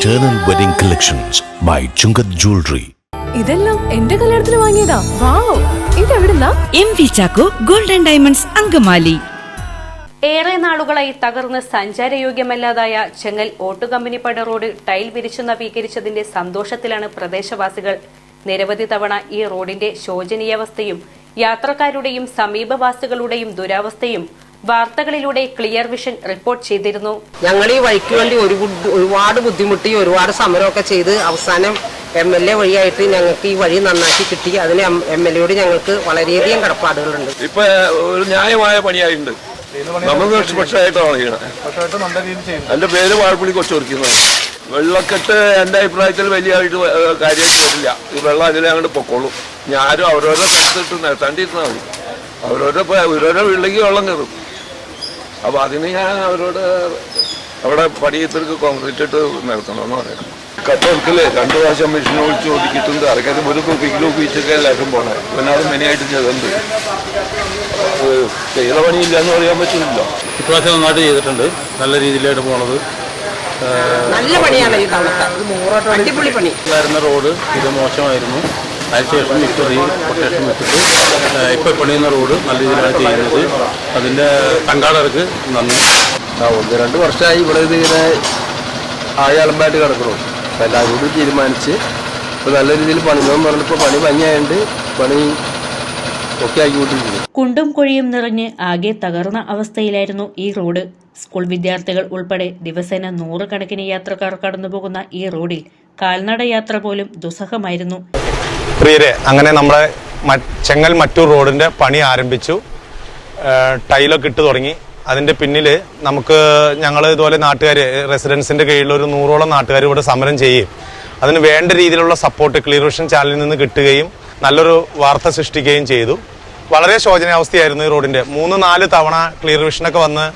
Eternal Wedding Collections by Chungath Jewelry. ഇതെല്ലാം എന്റെ കല്യാണത്തിന് വാങ്ങിയതാ. Wow ഇതെവിടുന്നാ? M V Chacko golden diamonds Angamaly. ഏറെ നാളുകളായി തകർന്ന് സഞ്ചാരയോഗ്യമല്ലാതായ ചെങ്ങൽ ഓട്ടുകമ്പനിപ്പട റോഡ് ടൈൽ വിരിച്ചു നവീകരിച്ചതിന്റെ സന്തോഷത്തിലാണ് പ്രദേശവാസികൾ. നിരവധി തവണ ഈ റോഡിന്റെ ശോചനീയാവസ്ഥയും യാത്രക്കാരുടെയും സമീപവാസികളുടെയും ദുരാവസ്ഥയും വാർത്തകളിലൂടെ ക്ലിയർ വിഷൻ റിപ്പോർട്ട് ചെയ്തിരുന്നു. ഞങ്ങൾ ഈ വഴിക്ക് വേണ്ടി ഒരു ഒരുപാട് ബുദ്ധിമുട്ടി ഒരുപാട് സമരമൊക്കെ ചെയ്ത് അവസാനം എം എൽ എ വഴിയായിട്ട് ഞങ്ങൾക്ക് ഈ വഴി നന്നാക്കി കിട്ടി. അതിന് എം എൽ എയോട് ഞങ്ങൾക്ക് വളരെയധികം കടപ്പാടുകളുണ്ട്. ഇപ്പൊ ഒരു ന്യായമായ പണിയായിട്ടുണ്ട്. നമ്മൾ നിഷ്പക്ഷമായിട്ടാണ് ചെയ്യണത് എന്റെ പേര് വാഴപ്പള്ളി കൊച്ചൊരുക്കുന്നതാണ് വെള്ളക്കെട്ട് എന്റെ അഭിപ്രായത്തിൽ വലിയതായിട്ട് കാര്യമായിട്ട് വരില്ല ഈ വെള്ളം അതിലെ അങ്ങോട്ട് പൊക്കോളും. ഞാനും അവരോരോ സ്ഥലത്തിട്ട് നിരത്താണ്ടിരുന്നാൽ മതി. അവരോരോ ഇപ്പൊ അവരവരുടെ വീട്ടിലേക്ക് വെള്ളം കയറും. അപ്പൊ അതിന് ഞാൻ അവരോട് അവിടെ പടിയത്തിലേക്ക് കോൺക്രീറ്റ് ഇട്ട് നിർത്തണമെന്ന് പറയാം കട്ടോർക്കിൽ രണ്ടു പ്രാവശ്യം മെഷീൻ ഒഴിച്ച് ഒതുക്കിയിട്ടുണ്ട് അറിയാതെ ഒരു കുപ്പിക്കിലോ ഉപയോഗിച്ചൊക്കെ എല്ലാവരും പോണേ. പിന്നെ അത് മെയിനായിട്ട് ചെയ്തിട്ടുണ്ട്. ഏഹ് ചെയ്ത പണിയില്ല എന്ന് പറയാൻ പറ്റില്ല ഇപ്രാവശ്യം നന്നായിട്ട് ചെയ്തിട്ടുണ്ട്. നല്ല രീതിയിലായിട്ട് പോണത്. നല്ല പണിയാണ് ഈ തവണത്തെ അടിപൊളി പണി. റോഡ്. ഇത് മോശമായിരുന്നു. അതിനുശേഷം റീ കൊട്ടേഷൻ വെച്ചിട്ട് ഇപ്പോൾ പണിയുന്ന റോഡ് നല്ല രീതിയിലാണ് ചെയ്യുന്നത്. അതിന്റെ തങ്കാടർക്ക് നന്ദി. ഒന്ന് രണ്ട് വർഷമായി ഇവിടെ ഇത് ഇങ്ങനെ ആയാളമ്പായിട്ട് കിടക്കണു അപ്പോൾ എല്ലാവരും കൂടി തീരുമാനിച്ച് ഇപ്പോൾ നല്ല രീതിയിൽ പണിതെന്ന് പറഞ്ഞപ്പോൾ പണി ഭംഗിയായതുകൊണ്ട് പണി കുണ്ടും കുഴിയും നിറഞ്ഞ് ആകെ തകർന്ന അവസ്ഥയിലായിരുന്നു ഈ റോഡ്. സ്കൂൾ വിദ്യാർത്ഥികൾ ഉൾപ്പെടെ ദിവസേന നൂറുകണക്കിന് യാത്രക്കാർ കടന്നുപോകുന്ന ഈ റോഡിൽ കാൽനട യാത്ര പോലും ദുസ്സഹമായിരുന്നു. പ്രിയരെ അങ്ങനെ നമ്മളെ ചെങ്ങൽ മറ്റൂർ റോഡിന്റെ പണി ആരംഭിച്ചു. ടൈലൊക്കെ ഇട്ട് തുടങ്ങി. അതിന്റെ പിന്നിൽ നമുക്ക് ഞങ്ങൾ ഇതുപോലെ നാട്ടുകാർ റെസിഡൻസിന്റെ കീഴിൽ ഒരു നൂറോളം നാട്ടുകാർ ഇവിടെ സമരം ചെയ്യുകയും അതിന് വേണ്ട രീതിയിലുള്ള സപ്പോർട്ട് ക്ലിയർ വിഷൻ ചാനലിൽ നിന്ന് കിട്ടുകയും നല്ലൊരു വാർത്ത സൃഷ്ടിക്കുകയും ചെയ്തു. വളരെ ശോചനാവസ്ഥയായിരുന്നു ഈ റോഡിന്റെ മൂന്ന് നാല് തവണ ക്ലിയർ വിഷനൊക്കെ വന്ന്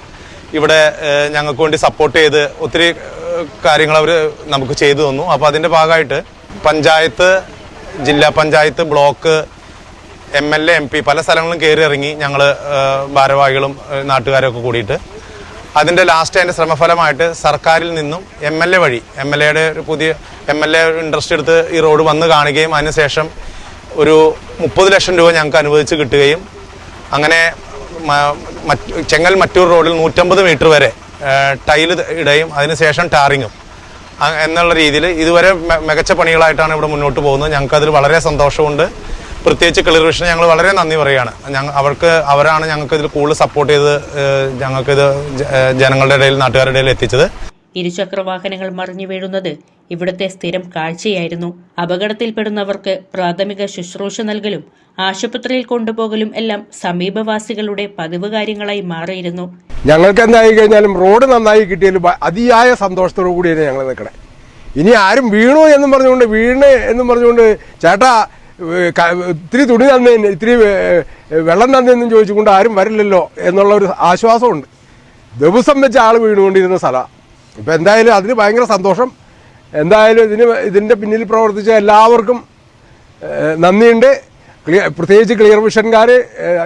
ഇവിടെ ഞങ്ങൾക്ക് വേണ്ടി സപ്പോർട്ട് ചെയ്ത് ഒത്തിരി കാര്യങ്ങൾ അവർ നമുക്ക് ചെയ്തു തന്നു. അപ്പോൾ അതിന്റെ ഭാഗമായിട്ട് പഞ്ചായത്ത് ജില്ലാ panchayat block M L A M P പല സ്ഥലങ്ങളും കയറി ഇറങ്ങി ഞങ്ങൾ ഭാരവാഹികളും നാട്ടുകാരൊക്കെ കൂടിയിട്ട്. അതിന്റെ ലാസ്റ്റ് അതിന്റെ ശ്രമഫലമായിട്ട് സർക്കാരിൽ നിന്നും എം എൽ എ വഴി എം എൽ എയുടെ ഒരു പുതിയ എം എൽ എ ഇൻട്രസ്റ്റ് എടുത്ത് ഈ റോഡ് വന്ന് കാണുകയും അതിനുശേഷം ഒരു മുപ്പത് ലക്ഷം രൂപ ഞങ്ങൾക്ക് അനുവദിച്ച് കിട്ടുകയും അങ്ങനെ ചെങ്ങൽ മറ്റൂർ റോഡിൽ നൂറ്റമ്പത് മീറ്റർ വരെ ടൈൽ ഇടുകയും അതിനുശേഷം ടാറിങ്ങും. എന്നുള്ള രീതിയിൽ ഇതുവരെ മികച്ച പണികളായിട്ടാണ് ഇവിടെ മുന്നോട്ട് പോകുന്നത്. ഞങ്ങൾക്ക് അതിൽ വളരെ സന്തോഷമുണ്ട്. പ്രത്യേകിച്ച് ക്ലിയർ വിഷന് ഞങ്ങൾ വളരെ നന്ദി പറയുകയാണ്. ഞങ്ങൾ അവർക്ക് അവരാണ് ഞങ്ങൾക്ക് ഇതിൽ കൂടുതൽ സപ്പോർട്ട് ചെയ്ത് ഞങ്ങൾക്ക് ഇത് ജനങ്ങളുടെ ഇടയിൽ നാട്ടുകാരുടെ ഇടയിൽ എത്തിച്ചത്. ഇരുചക്ര വാഹനങ്ങൾ മറിഞ്ഞു വീഴുന്നത് ഇവിടുത്തെ സ്ഥിരം കാഴ്ചയായിരുന്നു. അപകടത്തിൽപ്പെടുന്നവർക്ക് പ്രാഥമിക ശുശ്രൂഷ നൽകലും ആശുപത്രിയിൽ കൊണ്ടുപോകലും എല്ലാം സമീപവാസികളുടെ പതിവ് കാര്യങ്ങളായി മാറിയിരുന്നു. ഞങ്ങൾക്ക് എന്തായി കഴിഞ്ഞാലും റോഡ് നന്നായി കിട്ടിയാലും അതിയായ സന്തോഷത്തോടു കൂടിയാണ് ഞങ്ങൾ നിൽക്കണേ. ഇനി ആരും വീണു എന്നും പറഞ്ഞുകൊണ്ട് വീണ് എന്നും പറഞ്ഞുകൊണ്ട് ചേട്ടാ ഇത്തിരി തുണി തന്നേന് ഇത്തിരി വെള്ളം തന്നേന്നും ചോദിച്ചുകൊണ്ട് ആരും വരില്ലല്ലോ എന്നുള്ള ഒരു ആശ്വാസമുണ്ട്. ദിവസം വെച്ച് ആൾ വീണുകൊണ്ടിരുന്ന സ്ഥലമാണ് ഇപ്പം എന്തായാലും അതിന് ഭയങ്കര സന്തോഷം. എന്തായാലും ഇതിന് ഇതിന്റെ പിന്നിൽ പ്രവർത്തിച്ച എല്ലാവർക്കും നന്ദിയുണ്ട്. ക്ലിയർ പ്രത്യേകിച്ച് ക്ലിയർ വിഷൻകാർ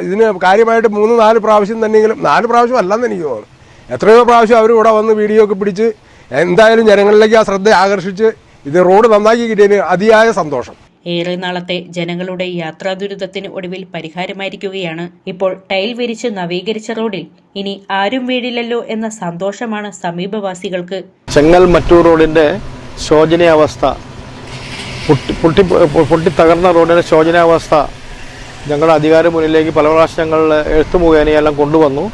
ഇതിന് കാര്യമായിട്ട് മൂന്ന് നാല് പ്രാവശ്യം തന്നെങ്കിലും നാല് പ്രാവശ്യം അല്ലെന്ന് എനിക്ക് തോന്നുന്നു. എത്രയോ പ്രാവശ്യം അവർ ഇവിടെ വന്ന് വീഡിയോ ഒക്കെ പിടിച്ച് എന്തായാലും ജനങ്ങളിലേക്ക് ആ ശ്രദ്ധ ആകർഷിച്ച് ഇത് റോഡ് നന്നാക്കി കിട്ടിയതിന് അതിയായ സന്തോഷം. ഏറെ നാളത്തെ ജനങ്ങളുടെ യാത്രാ ദുരിതത്തിന് ഒടുവിൽ പരിഹാരമായിരിക്കുകയാണ്. ഇപ്പോൾ ടൈൽ വിരിച്ച് നവീകരിച്ച റോഡിൽ ഇനി ആരും വീഴില്ലല്ലോ എന്ന സന്തോഷമാണ് സമീപവാസികൾക്ക്. ചെങ്ങൽ മറ്റൂർ റോഡിന്റെ ശോചനീയാവസ്ഥ. പൊട്ടി പൊട്ടി പൊട്ടി തകർന്ന റോഡിന്റെ ശോചനീയാവസ്ഥ ഞങ്ങളുടെ അധികാര മുന്നിലേക്ക് പല പ്രാവശ്യം ഞങ്ങൾ എഴുത്തു മുഖേനയെല്ലാം കൊണ്ടുവന്നു.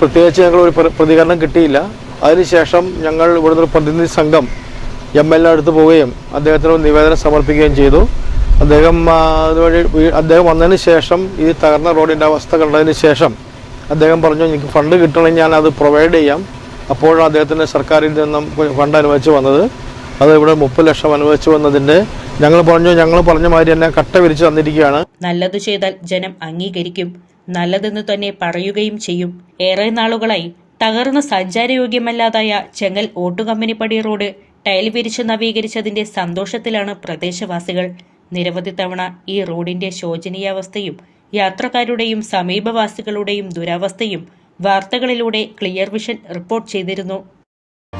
പ്രത്യേകിച്ച് ഞങ്ങൾ ഒരു പ്രതികരണം കിട്ടിയില്ല. അതിനുശേഷം ഞങ്ങൾ ഇവിടുന്ന് ഒരു പ്രതിനിധി സംഘം എം എൽ എ അടുത്ത് പോവുകയും അദ്ദേഹത്തിന് നിവേദനം സമർപ്പിക്കുകയും ചെയ്തു. അദ്ദേഹം അതുവഴി അദ്ദേഹം വന്നതിന് ശേഷം ഈ തകർന്ന റോഡിന്റെ അവസ്ഥ കണ്ടതിന് ശേഷം അദ്ദേഹം പറഞ്ഞു എനിക്ക് ഫണ്ട് കിട്ടണമെങ്കിൽ ഞാൻ അത് പ്രൊവൈഡ് ചെയ്യാം. അപ്പോഴാണ് അദ്ദേഹത്തിന് സർക്കാരിൽ നിന്നും ഫണ്ട് അനുവദിച്ച് വന്നത്. അത് ഇവിടെ മുപ്പത് ലക്ഷം അനുവദിച്ചു വന്നതിന്റെ ഞങ്ങൾ പറഞ്ഞു ഞങ്ങൾ പറഞ്ഞ മാതിരി തന്നെ കട്ട വിരിച്ചു തന്നിരിക്കുകയാണ്. നല്ലത് ചെയ്താൽ ജനം അംഗീകരിക്കും. നല്ലതെന്ന് തന്നെ പറയുകയും ചെയ്യും. ഏറെ നാളുകളായി തകർന്ന സഞ്ചാരയോഗ്യമല്ലാതായ ചെങ്ങൽ ഓട്ടുകമ്പനിപ്പടി റോഡ് ടൈൽ വിരിച്ച് നവീകരിച്ചതിന്റെ സന്തോഷത്തിലാണ് പ്രദേശവാസികൾ. നിരവധി തവണ ഈ റോഡിന്റെ ശോചനീയാവസ്ഥയും യാത്രക്കാരുടെയും സമീപവാസികളുടെയും ദുരവസ്ഥയും വാർത്തകളിലൂടെ ക്ലിയർ വിഷൻ റിപ്പോർട്ട് ചെയ്തിരുന്നു.